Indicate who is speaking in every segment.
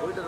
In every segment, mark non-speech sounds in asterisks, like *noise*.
Speaker 1: போயிட்டு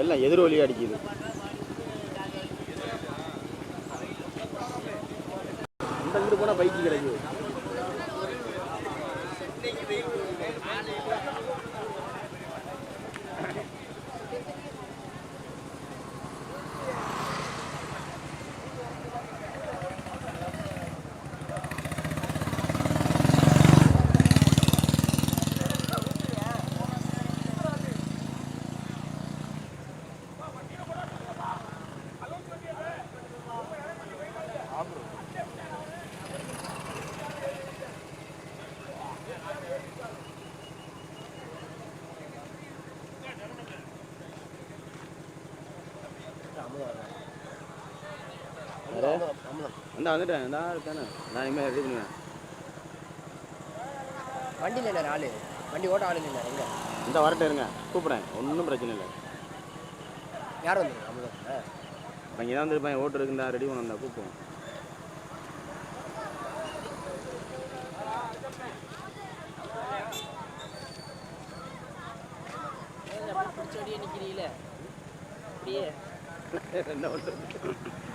Speaker 2: எல்லாம் எதிர் அடிக்குது. அந்த வந்துட்டேன். இந்த தானே நான் இனிமேல் ரெடி பண்ணுவேன்.
Speaker 3: வண்டியில் இல்லை ஆளு. வண்டி ஓட்ட ஆளு இல்லை எங்க
Speaker 2: இந்த வரட்டும் இருங்க. கூப்பிட்றேன். ஒன்றும் பிரச்சனை இல்லை.
Speaker 3: யார் வந்து அமுதம்
Speaker 2: இப்போ இங்கே தான் வந்துருப்பேன். ஓட்டு இருக்குந்தா ரெடி பண்ண வந்தா கூப்பிடுவோம்.
Speaker 3: பிடிச்சடியே நிற்கிறீங்களே அப்படியே. *laughs*
Speaker 2: என்ன பண்ணுறது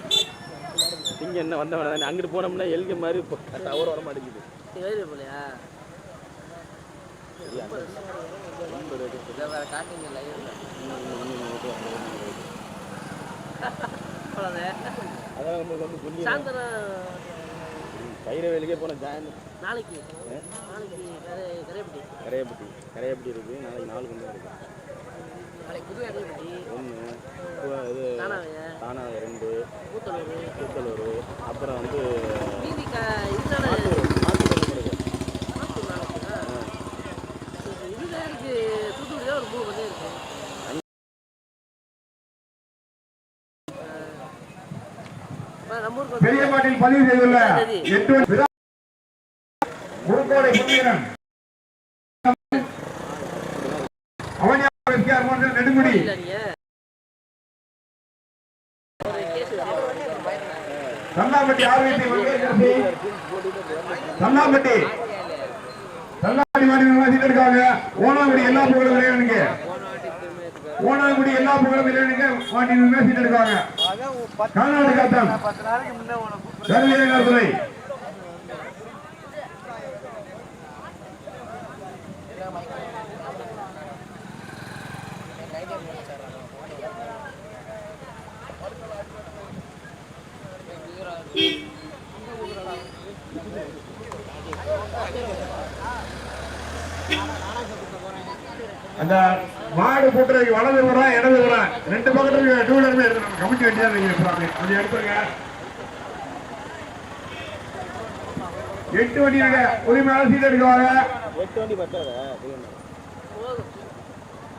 Speaker 2: இங்கே என்ன வந்த வேணாம் அங்கிட்டு போனோம்னா எல்க மாதிரி டவர் வர மாட்டேங்குது
Speaker 3: வேறு போலையா? வேறு காட்டுங்க
Speaker 2: அதான் நம்மளுக்கு வந்து
Speaker 3: சாயந்தரம்.
Speaker 2: போன ஜாயின்.
Speaker 3: நாளைக்கு. நாளைக்கு கரை கரையப்பட்டி.
Speaker 2: கரையப்பட்டி. கரையப்பட்டி இருக்குது நாளைக்கு நாலு கொண்டு இருக்கு
Speaker 3: நாளைக்கு புது கரையப்பட்டி
Speaker 2: ஒன்று இது தானாவை. ரெண்டு.
Speaker 3: கூத்தலூர்.
Speaker 2: கூத்தலூர். அப்புறம் வந்து
Speaker 3: மீதி க இதுதானே?
Speaker 2: ஆத்தூர் இருக்கு.
Speaker 3: ஆத்தூர் நாளைக்கு இதுதான் இருக்கு தூத்துக்குடி தான் ஒரு மூணு மணி இருக்கு ஆ, நம்ம ஊருக்கு வந்து
Speaker 4: பெரியபாட்டில் பதிவு செய்துள்ள எட்டு விழா- முருகோடை புண்ணியரன் அவனியார் எஸ்கேஆர் போன்ற நெடுமுடி.
Speaker 3: இல்லை
Speaker 4: தன்னாம்பட்டி ஆர்வத்தை வரவேற்கிறது தன்னாம்பட்டி தன்னாம்பட்டி மாநில சீட் ஓனாங்குடி எல்லா புகழும் விளையாடுங்க ஓனாங்குடி எல்லா புகழும் விளையாடுங்க மாநில சீட் எடுக்காங்க கர்நாடகா தான் கருவியங்கார் அந்த மாடு கூட்டுறதுக்கு வலது விடுறா இடது விடுறா ரெண்டு பக்கத்துல டூ வீலருமே எடுத்து நம்ம கமிட்டி வண்டியா இருக்கிறாங்க கொஞ்சம் எடுத்துருங்க. எட்டு வண்டி இருக்க உரிமையாளர் சீட் எடுக்குவாங்க
Speaker 2: எட்டு வண்டி பத்தாத?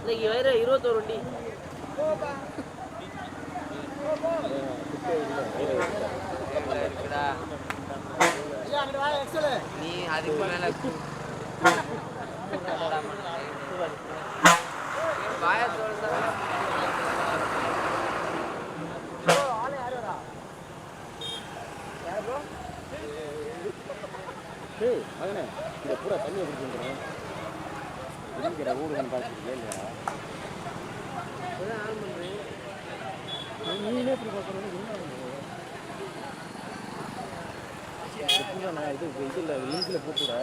Speaker 3: இன்னைக்கு வேற இருபத்தோரு வண்டி.
Speaker 5: நீ அதுக்கு மேல பாயத்தோட
Speaker 2: ஏய் மகனே இந்த பூரா தண்ணியை குடிச்சுக்கிறேன் இருக்கிற ஊடுகன்னு இல்லையா நீனே இப்படி என்ன நான் இது இதில் லிங்கில் போட்டுவிட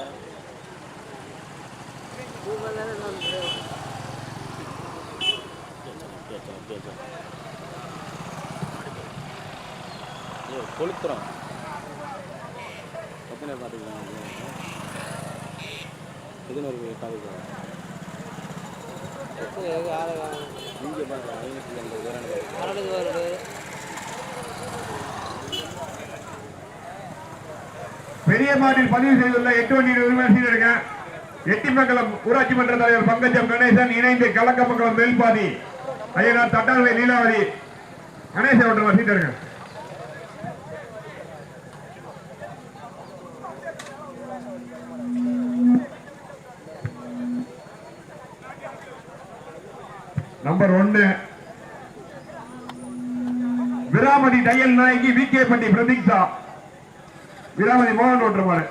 Speaker 2: கொளுத்துறோம். எத்தனை பார்த்துக்கலாம் இதுன்னு பார்த்துக்கலாம்
Speaker 3: எப்போ
Speaker 2: இங்கே பார்க்கலாம் ஐநூற்றி ஐம்பது பேர்
Speaker 3: வருது.
Speaker 4: பெரிய மாட்டில் பதிவு செய்துள்ள எட்டு வண்டியின் உரிமையாளர் எட்டிமங்கலம் ஊராட்சி மன்ற தலைவர் பங்கஜம் கணேசன் இணைந்து கலக்கமங்கலம் மேல்பாதி ஐயனார் தட்டாளை லீலாவதி கணேசன் அவர்கள் சீட் நம்பர் ஒன்னு விராமணி டயல் நாயகி வி கே பண்டி பிரதீக்ஷா. வீராமணி மோகன் பாரு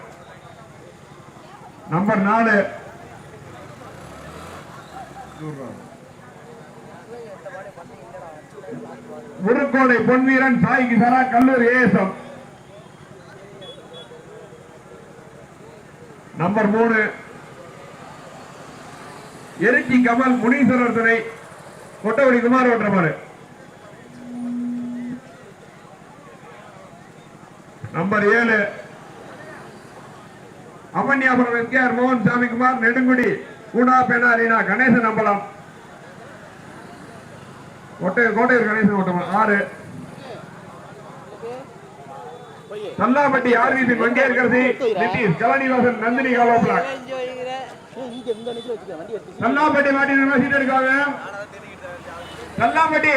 Speaker 4: நம்பர் நாலு. உருக்கோடை பொன்வீரன் சாய் கிசாரா கல்லூர் ஏஎஸ்எம் நம்பர் மூணு. எருக்கி கமல் முனீஸ்வரர் துணை கொட்டவடி குமார் ஓட்டுறமாறு நம்பர் ஏழு. அமன்யாபுரம் எம்ஜிஆர் மோகன் சாமிக்குமார் நெடுங்குடி கூடா பெனாரினா கணேசன் அம்பலம் கோட்டை கோட்டையூர் கணேசன் ஓட்டம் ஆறு. சல்லாப்பட்டி ஆர்விபி மங்கேற்கரசி நிதிஷ் கலனிவாசன் நந்தினி காலோ பிளாக் மாட்டி சீட் எடுக்காங்க? சல்லாப்பட்டி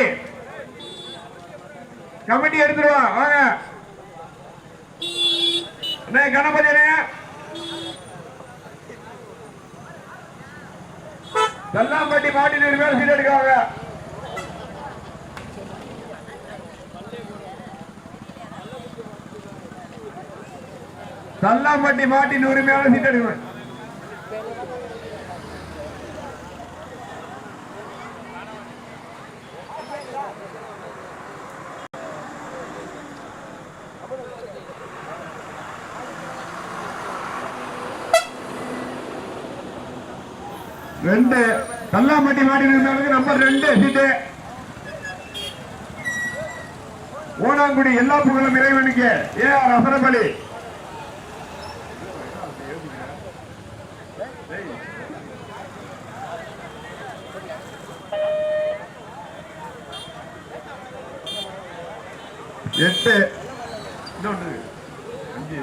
Speaker 4: கமிட்டி எடுத்துருவா வாங்க. கணபதி அண்ணே சல்லாம்பட்டி மாட்டி நூறு பேர் சீட் எடுக்காங்க சல்லாம்பட்டி மாட்டி நூறு சீட் எடுக்கணும் ரெண்டு. கல்லாம்பட்டி மாடி நிறுவனங்களுக்கு நம்பர் ரெண்டு. சீட்டு ஓனாங்குடி எல்லா புகழும் இறைவனுக்கு. ஏ ஆர் அசரபலி எட்டு. இன்னொன்று அஞ்சு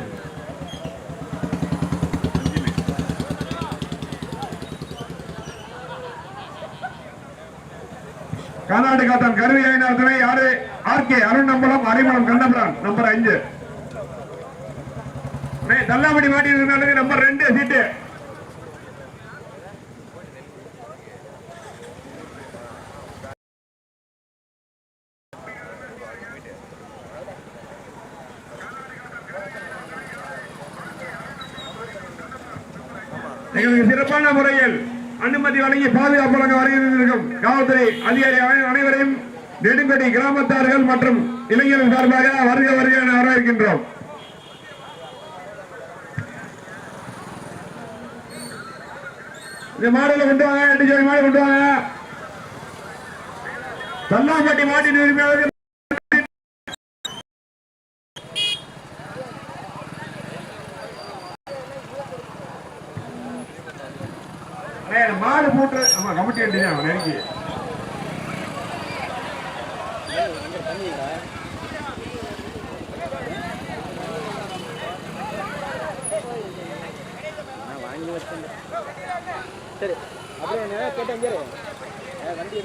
Speaker 4: கர்நாடகா தன் கருவி ஐநாள் யாரு? ஆர் கே அருணம்பலம் அரிமலம் கண்ணபுரான் நம்பர் அஞ்சு மே- தல்லாமடி மாட்டி நம்பர் ரெண்டு சீட்டு. எங்களுக்கு சிறப்பான முறையில் அனுமதி வழங்கி பாதுகாப்பு வழங்க வருகிறோம் காவல்துறை அதிகாரி அனைவரையும் நெடுங்கடி கிராமத்தார்கள் மற்றும் இளைஞர்கள் சார்பாக வருக வருக என வரவேற்கின்றோம். இந்த மாடல கொண்டு வாங்க எட்டு ஜோடி மாடு கொண்டு வாங்க. தல்லாம்பட்டி மாட்டின் உரிமையாளர்கள் அண்ணே, கமிட்டி வண்டி
Speaker 2: அவன் நெருக்கி. சரி அப்படியே கேட்டேன் வண்டி